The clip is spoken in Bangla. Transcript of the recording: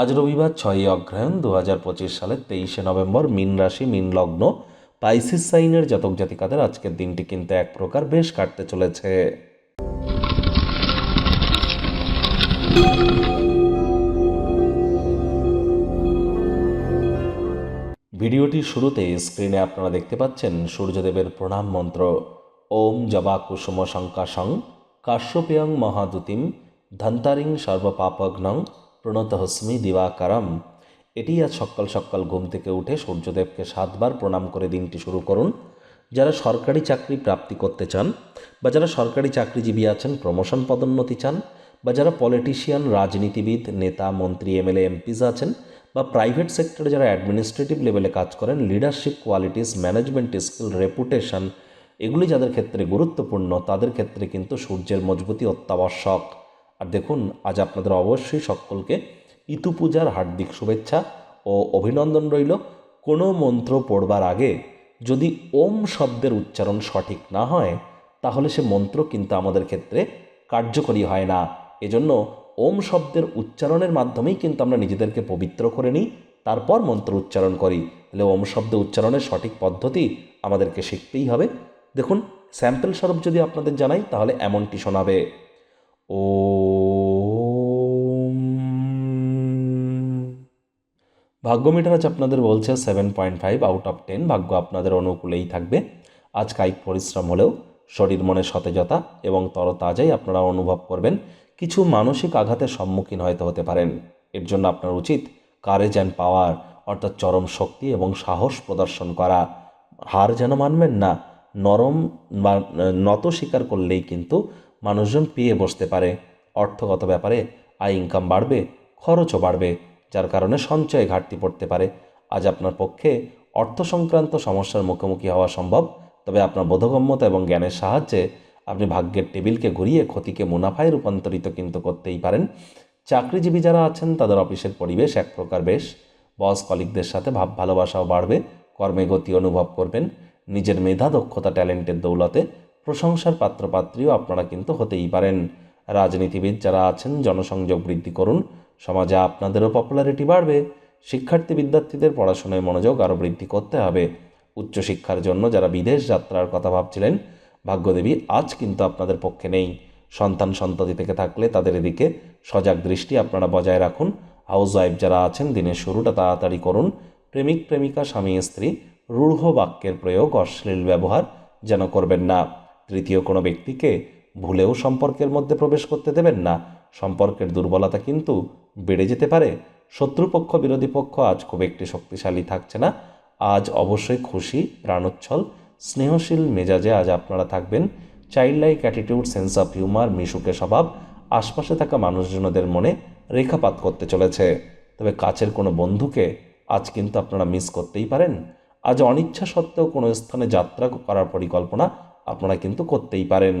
আজ রবিবার ছয়ই অগ্রহায়ণ দু হাজার পঁচিশ সালের তেইশে নভেম্বর মিন রাশি, মিন লগ্ন, পাইসিস সাইনের জাতক জাতিকাদের আজকের দিনটি কিন্তু এক প্রকার বেশ কাটতে চলেছে। ভিডিওটির শুরুতে স্ক্রিনে আপনারা দেখতে পাচ্ছেন সূর্যদেবের প্রণাম মন্ত্র। ওম জবা কুসুম শঙ্কাশং কাশ্যপেয়ং মহাদুতিম ধন্তারিং সর্বপাপগ্নং প্রণত হস্মি দিবাকারম। এটি আজ সকাল সকাল ঘুম থেকে উঠে সূর্যদেবকে সাতবার প্রণাম করে দিনটি শুরু করুন। যারা সরকারি চাকরি প্রাপ্তি করতে চান বা যারা সরকারি চাকরিজীবী আছেন, প্রমোশন পদোন্নতি চান বা যারা পলিটিশিয়ান, রাজনীতিবিদ, নেতা, মন্ত্রী, এমএলএ এমপিস আছেন বা প্রাইভেট সেক্টরে যারা অ্যাডমিনিস্ট্রেটিভ লেভেলে কাজ করেন, leadership qualities, management skill, reputation, এগুলি যাদের ক্ষেত্রে গুরুত্বপূর্ণ, তাদের ক্ষেত্রে কিন্তু সূর্যের মজবুতি অত্যাবশ্যক। আর দেখুন, আজ আপনাদের অবশ্যই সকলকে ইতু পূজার হার্দিক শুভেচ্ছা ও অভিনন্দন রইল। কোনো মন্ত্র পড়বার আগে যদি ওম শব্দের উচ্চারণ সঠিক না হয়, তাহলে সে মন্ত্র কিন্তু আমাদের ক্ষেত্রে কার্যকরী হয় না। এজন্য ওম শব্দের উচ্চারণের মাধ্যমেই কিন্তু আমরা নিজেদেরকে পবিত্র করে নিই, তারপর মন্ত্র উচ্চারণ করি। তাহলে ওম শব্দ উচ্চারণের সঠিক পদ্ধতি আমাদেরকে শিখতেই হবে। দেখুন, স্যাম্পল স্বরূপ যদি আপনাদের জানাই, তাহলে এমনটি শোনাবে। ও ভাগ্য মিটার আজ আপনাদের বলছে seven point five out of ten ভাগ্য আপনাদের অনুকূলেই থাকবে। আজ কায়িক পরিশ্রম হলেও শরীর মনে সতেজতা এবং তরতাজাই আপনারা অনুভব করবেন। কিছু মানসিক আঘাতের সম্মুখীন হয়তো হতে পারেন। এর জন্য আপনার উচিত কারেজ অ্যান্ড পাওয়ার অর্থাৎ চরম শক্তি এবং সাহস প্রদর্শন করা। হার যেন মানবেন না, নরম বা নত স্বীকার করলেই কিন্তু মানুষজন পেয়ে বসতে পারে। অর্থগত ব্যাপারে আয় ইনকাম বাড়বে, খরচও বাড়বে, যার কারণে সঞ্চয়ে ঘাটতি পড়তে পারে। আজ আপনার পক্ষে অর্থ সংক্রান্ত সমস্যার মুখোমুখি হওয়া সম্ভব, তবে আপনার বোধগম্যতা এবং জ্ঞানের সাহায্যে আপনি ভাগ্যের টেবিলকে ঘুরিয়ে ক্ষতিকে মুনাফায় রূপান্তরিত কিন্তু করতেই পারেন। চাকরিজীবী যারা আছেন, তাদের অফিসের পরিবেশ এক প্রকার বেশ। বস কলিকদের সাথে ভাব ভালোবাসাও বাড়বে, কর্মে গতি অনুভব করবেন। নিজের মেধা, দক্ষতা, ট্যালেন্টের দৌলতে প্রশংসার পাত্রপাত্রীও আপনারা কিন্তু হতেই পারেন। রাজনীতিবিদ যারা আছেন, জনসংযোগ বৃদ্ধি করুন। সমাজে আপনাদেরও পপুলারিটি বাড়বে। শিক্ষার্থী বিদ্যার্থীদের পড়াশোনায় মনোযোগ আরও বৃদ্ধি করতে হবে। উচ্চশিক্ষার জন্য যারা বিদেশ যাত্রার কথা ভাবছিলেন, ভাগ্যদেবী আজ কিন্তু আপনাদের পক্ষে নেই। সন্তান সন্ততি থেকে থাকলে তাদের এদিকে সজাগ দৃষ্টি আপনারা বজায় রাখুন। হাউস ওয়াইফ যারা আছেন, দিনের শুরুটা তাড়াতাড়ি করুন। প্রেমিক, প্রেমিকা, স্বামী, স্ত্রী, রূঢ় বাক্যের প্রয়োগ, অশ্লীল ব্যবহার যেন করবেন না। তৃতীয় কোনো ব্যক্তিকে ভুলেও সম্পর্কের মধ্যে প্রবেশ করতে দেবেন না। সম্পর্কের দুর্বলতা কিন্তু বেড়ে যেতে পারে। শত্রুপক্ষ, বিরোধী পক্ষ আজ খুব একটি শক্তিশালী থাকছে না। আজ অবশ্যই খুশি, প্রাণোচ্ছল, স্নেহশীল মেজাজে আজ আপনারা থাকবেন। Child like attitude, sense of humour, মিশুকে স্বভাব, আশপাশে থাকা মানুষজনদের মনে রেখাপাত করতে চলেছে। তবে কাছের কোনো বন্ধুকে আজ কিন্তু আপনারা মিস করতেই পারেন। আজ অনিচ্ছা সত্ত্বেও কোনো স্থানে যাত্রা করার পরিকল্পনা আপনারা কিন্তু করতেই পারেন।